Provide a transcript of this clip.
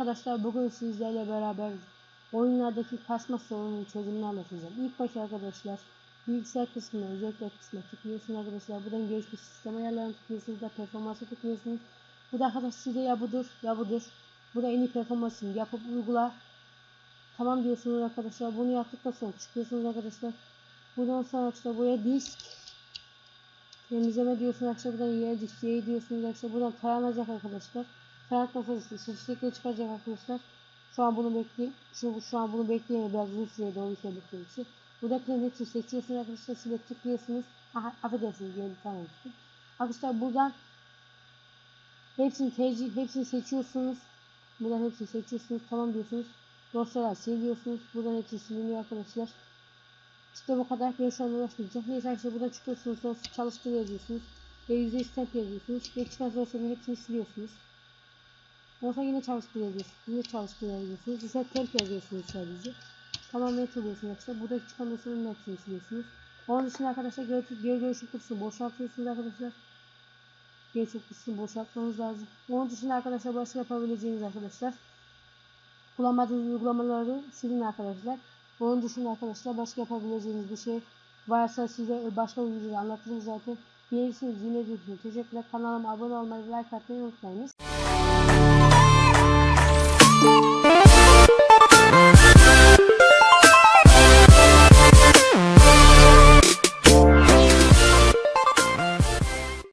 arkadaşlar bugün sizlerle beraber oyunlardaki kasma sorununun çözümünü anlatacağım. İlk başta arkadaşlar bilgisayar kısmına özellikle kısmına tıklıyorsunuz arkadaşlar. Buradan gelişmiş sistem ayarlarını tıklıyorsunuz da performansa tıklıyorsunuz. Bu da arkadaşlar size ya budur ya budur. Bu da en iyi performansını yapıp uygula. Tamam diyorsunuz arkadaşlar. Bunu yaptıktan sonra çıkıyorsunuz arkadaşlar. Bundan sonra arkadaşlar buraya disk temizleme diyorsunuz arkadaşlar. Buradan yer diskeye diyorsunuz arkadaşlar. Buradan taranacak arkadaşlar. Sonra işte seçenekleri çıkacak arkadaşlar. Şu an bunu bekleyin. Şu, şu an bunu bekleyin. Biraz uzun süreye doğru bekleyin. için. Buradakilerin hepsini seçiyorsunuz arkadaşlar. Size tıklıyorsunuz. Aha, affedersiniz. Geldi tamam. Arkadaşlar buradan hepsini tercih, hepsini seçiyorsunuz. Buradan hepsini seçiyorsunuz. Tamam diyorsunuz. Dosyalar siliyorsunuz. Buradan hepsi siliniyor arkadaşlar. İşte bu kadar. Ben şu an uğraşmayacağım. Neyse arkadaşlar buradan çıkıyorsunuz. Çalıştır yazıyorsunuz. Ve yüzde stamp yazıyorsunuz. Ve çıkan dosyanın hepsini siliyorsunuz. Ondan yine çalıştır. Yine çalıştır. Ise temp yazıyorsunuz sadece. Tamamen çalıyorsunuz arkadaşlar. Burada çıkan dosyanın hepsini siliyorsunuz. Onun dışında arkadaşlar geri, geri dönüşüm kutusunu boşaltıyorsunuz arkadaşlar. Geri dönüşüm kutusunu boşaltmanız lazım. Onun dışında arkadaşlar başka yapabileceğiniz arkadaşlar. Kullanmadığınız uygulamaları silin arkadaşlar. Onun dışında arkadaşlar başka yapabileceğiniz bir şey varsa size başka videoda anlatırım zaten. Beğenirseniz yine diyorsunuz. Teşekkürler. Kanalıma abone olmayı like atmayı unutmayınız. Thank you.